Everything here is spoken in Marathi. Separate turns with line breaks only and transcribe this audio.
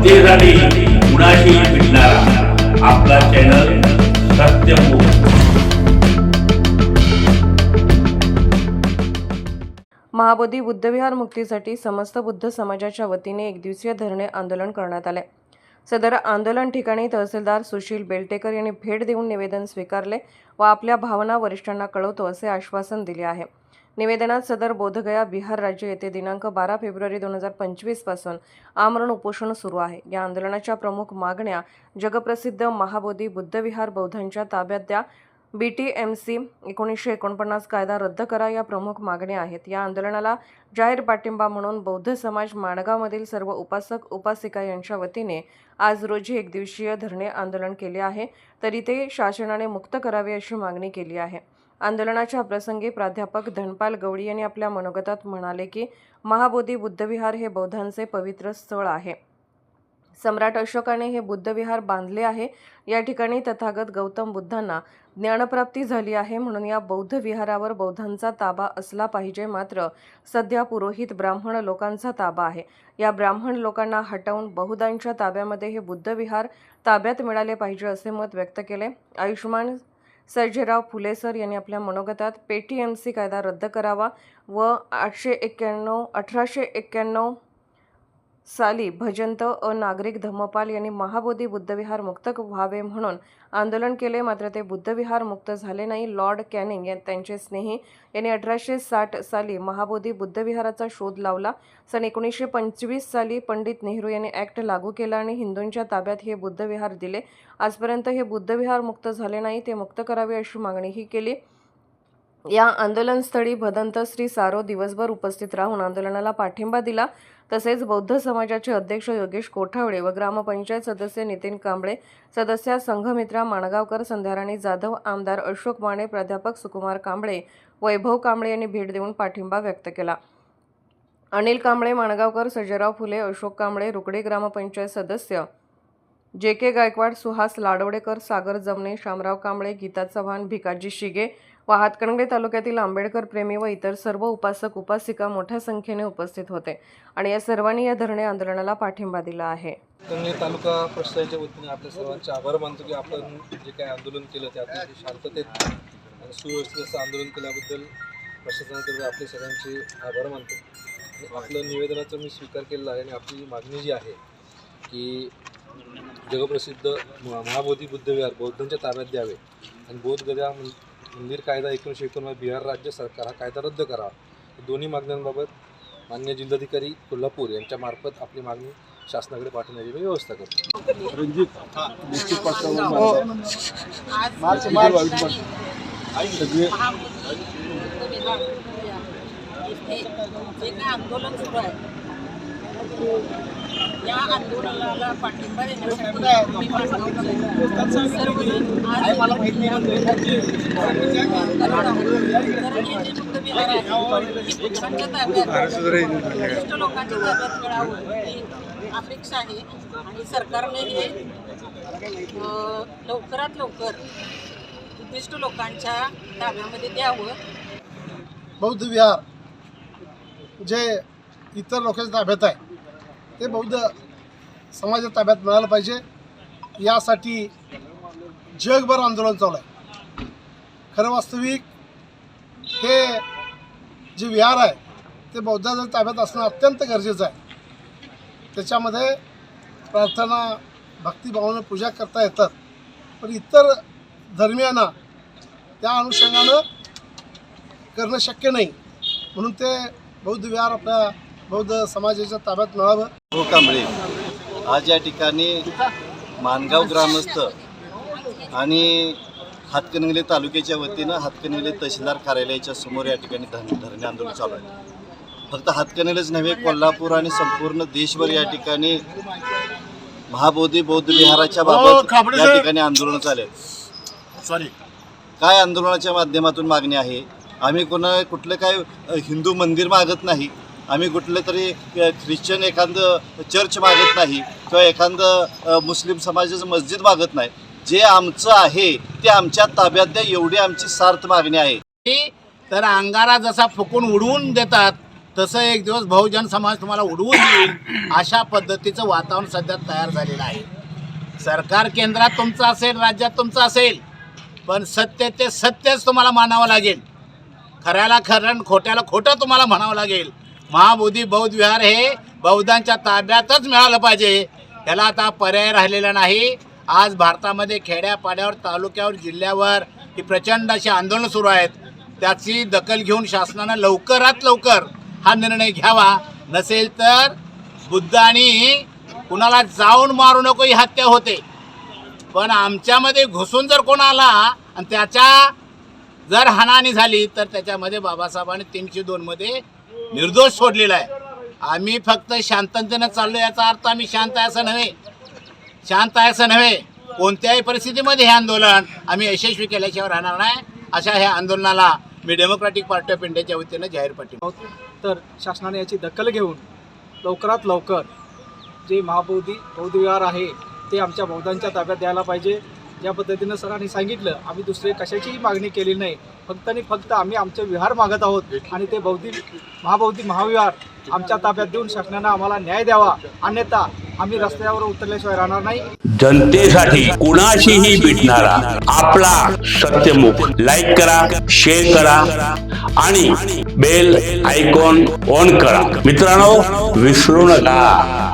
सत्य कुणाशी भेटणारा आपला चॅनल सत्यमूळ
महाबोधी बुद्धविहार मुक्तीसाठी समस्त बुद्ध समाजाच्या वतीने एकदिवसीय धरणे आंदोलन करण्यात आले. सदर आंदोलन ठिकाणी तहसीलदार सुशील बेलटेकर यांनी भेट देऊन निवेदन स्वीकारले व आपल्या भावना वरिष्ठांना कळवतो असे आश्वासन दिले आहे. निवेदनात सदर बोधगया बिहार राज्य येथे दिनांक बारा फेब्रुवारी दोन हजार पंचवीसपासून आमरण उपोषण सुरू आहे. या आंदोलनाच्या प्रमुख मागण्या जगप्रसिद्ध महाबोधी बुद्धविहार बौद्धांच्या ताब्यात द्या. बी टी एम सी एकोणीसशे एकोणपन्नास कायदा रद्द करा या प्रमुख मागण्या आहेत. या आंदोलनाला जाहीर पाठिंबा म्हणून बौद्ध समाज माणगावमधील सर्व उपासक उपासिका यांच्या वतीने आज रोजी एक दिवसीय धरणे आंदोलन केले आहे. तरी ते शासनाने मुक्त करावे अशी मागणी केली आहे. आंदोलनाच्या प्रसंगी प्राध्यापक धनपाल गवळी यांनी आपल्या मनोगतात म्हणाले की महाबोधी बुद्धविहार हे बौद्धांचे पवित्र स्थळ आहे. सम्राट अशोकाने हे बुद्धविहार बांधले आहे. या ठिकाणी तथागत गौतम बुद्धांना ज्ञानप्राप्ती झाली आहे म्हणून या बौद्ध विहारावर बौद्धांचा ताबा असला पाहिजे. मात्र सध्या पुरोहित ब्राह्मण लोकांचा ताबा आहे. या ब्राह्मण लोकांना हटवून बहुदांच्या ताब्यामध्ये हे बुद्धविहार ताब्यात मिळाले पाहिजे असे मत व्यक्त केले. आयुष्यमान सर्जेराव फुले सर यांनी आपल्या मनोगतात पेटीएमसी कायदा रद्द करावा व आठशे एक्क्याण्णव अठराशे एक्क्याण्णव साली भजंत अ नागरिक धम्मपाल यांनी महाबोधी बुद्धविहार मुक्त व्हावे म्हणून आंदोलन केले. मात्र ते बुद्धविहार मुक्त झाले नाही. लॉर्ड कॅनिंग या त्यांचे स्नेही यांनी अठराशे साठ साली महाबोधी बुद्धविहाराचा शोध लावला. सन एकोणीसशे पंचवीस साली पंडित नेहरू यांनी ॲक्ट लागू केला आणि हिंदूंच्या ताब्यात हे बुद्धविहार दिले. आजपर्यंत हे बुद्धविहार मुक्त झाले नाही. ते मुक्त करावे अशी मागणीही केली. हो. या आंदोलनस्थळी भदंत श्री सारो दिवसभर उपस्थित राहून आंदोलनाला पाठिंबा दिला. तसेच बौद्ध समाजाचे अध्यक्ष योगेश कोठावडे व ग्रामपंचायत सदस्य नितीन कांबळे सदस्या संघमित्रा माणगावकर संध्याराणी जाधव आमदार अशोक माने प्राध्यापक सुकुमार कांबळे वैभव कांबळे यांनी भेट देऊन पाठिंबा व्यक्त केला. अनिल कांबळे माणगावकर सजराव फुले अशोक कांबळे रुकडे ग्रामपंचायत सदस्य जे के गायकवाड सुहास लाडवडेकर सागर जमणे शामराव कांबळे गीता चव्हाण भिकाजी शिगे हातकणंगले तालुक्यातील आंबेडकर प्रेमी व इतर सर्व उपासक उपासिका मोठ्या संख्येने उपस्थित होते आणि या सर्वांनी या धरणे आंदोलनाला पाठिंबा दिला आहे.
तालुका प्रशासनाच्या वतीने आपल्या सर्वांचे आभार मानतो की आपण जे काही आंदोलन केलं ते अतिशय शांततेत आणि सुव्यवस्थित असं आंदोलन केल्याबद्दल प्रशासनातर्फे आपले सगळ्यांचे आभार मानतो. आपलं निवेदनाचा मी स्वीकार केलेला आहे आणि आपली मागणी जी आहे की जगप्रसिद्ध महाबोधी बुद्धविहार बौद्धांच्या ताब्यात द्यावे आणि बौद्धगया मंदिर कायदा एकोणीसशे एकोणमध्ये बिहार राज्य सरकार हा कायदा रद्द करावा. दोन्ही मागण्यांबाबत मान्य जिल्हाधिकारी कोल्हापूर यांच्या मार्फत आपली मागणी शासनाकडे पाठवण्याची मी व्यवस्था करतो.
जे काय आंदोलन सुरू आहे. या आंदोलनाला पाठिंबा देण्यासाठी ताब्यात विशिष्ट लोकांच्या ताब्यात मिळावं ही अपेक्षा आहे. आणि सरकारने हे लवकरात लवकर बुद्धिस्ट लोकांच्या ताब्यामध्ये द्यावं.
बौद्ध विहार जे इतर लोकांच्या ताब्यात आहे ते बौद्ध समाजाच्या ताब्यात मिळालं पाहिजे. यासाठी जगभर आंदोलन चालू आहे. खरं वास्तविक हे जे विहार आहे ते बौद्धाच्या ताब्यात असणं अत्यंत गरजेचं आहे. त्याच्यामध्ये प्रार्थना भक्तिभावानं पूजा करता येतात. पण इतर धर्मियांना त्या अनुषंगानं करणं शक्य नाही. म्हणून ते बौद्ध विहार आपल्या बौद्ध समाजाच्या ताब्यात मिळावं?
हो कांबळे आज या ठिकाणी मानगाव ग्रामस्थ आणि हातकणंगले तालुक्याच्या वतीनं हातकणंगले तहसीलदार कार्यालयाच्या समोर या ठिकाणी धन धरणे आंदोलन चालू आहे. फक्त हातकणंगलेच नव्हे कोल्हापूर आणि संपूर्ण देशभर या ठिकाणी महाबोधी बौद्ध विहाराच्या बाबत या ठिकाणी आंदोलन चालू आहे.
सॉरी
काय आंदोलनाच्या माध्यमातून मागणी आहे? आम्ही कोणा कुठलं काय हिंदू मंदिर मागत नाही. आम्ही कुठलं तरी ख्रिश्चन एखादं चर्च मागत नाही किंवा एखादं मुस्लिम समाजाचं मस्जिद मागत नाही. जे आमचं आहे ते आमच्या ताब्यात द्या एवढी आमची सार्थ मागणी आहे.
तर अंगारा जसा फुकून उडवून देतात तसं एक दिवस बहुजन समाज तुम्हाला उडवून देईल. अशा पद्धतीचं वातावरण सध्या तयार झालेलं आहे. सरकार केंद्रात तुमचं असेल राज्यात तुमचं असेल पण सत्य ते सत्यच तुम्हाला मानावं लागेल. खऱ्याला खरं खोट्याला खोटं तुम्हाला म्हणावं लागेल. महाबोधी बौद्ध विहार हे बौद्धांच्या ताब्यातच मिळालं पाहिजे. त्याला आता पर्याय राहिलेला नाही. आज भारतामध्ये खेड्यापाड्यावर तालुक्यावर जिल्ह्यावर ही प्रचंड अशी आंदोलनं सुरू आहेत. त्याची दखल घेऊन शासनानं लवकरात लवकर हा निर्णय घ्यावा. नसेल तर बुद्धांनी कुणाला जाऊन मारू नको ही हत्या होते. पण आमच्यामध्ये घुसून जर कोण आला आणि त्याच्या जर हानानी झाली तर त्याच्यामध्ये बाबासाहेबांनी तीनशे दोनमध्ये निर्दोष सोडलेला आहे. आम्ही फक्त शांततेनं चाललो याचा अर्थ आम्ही शांत आहे असं नव्हे शांत आहे असं नव्हे कोणत्याही परिस्थितीमध्ये हे आंदोलन आम्ही यशस्वी केल्याशिवाय राहणार नाही. अशा ह्या आंदोलनाला मी डेमोक्रॅटिक पार्टी ऑफ इंडियाच्या वतीनं जाहीर पाठिंबा
तर शासनाने याची दखल घेऊन लवकरात लवकर जे महाबौद्धी बौद्ध विहार आहे ते आमच्या बौद्धांच्या ताब्यात द्यायला पाहिजे. ज्या पद्धतीनं सरांनी सांगितलं आम्ही दुसरे कशाचीही मागणी केली नाही. फक्त आणि फक्त आम्ही आमचे विहार मागत आहोत आणि ते बौद्धिक महाबौद्धिक महाविहार आमच्या ताब्यात देऊन शासनानं आम्हाला न्याय द्यावा. अन्यथा आम्ही रस्त्यावर उतरल्याशिवाय राहणार नाही.
जनतेसाठी कुणाशीही भेटणारा आपला सत्यमुख लाईक करा शेअर करा आणि बेल आयकॉन ऑन करा. मित्रांनो विसरू नका.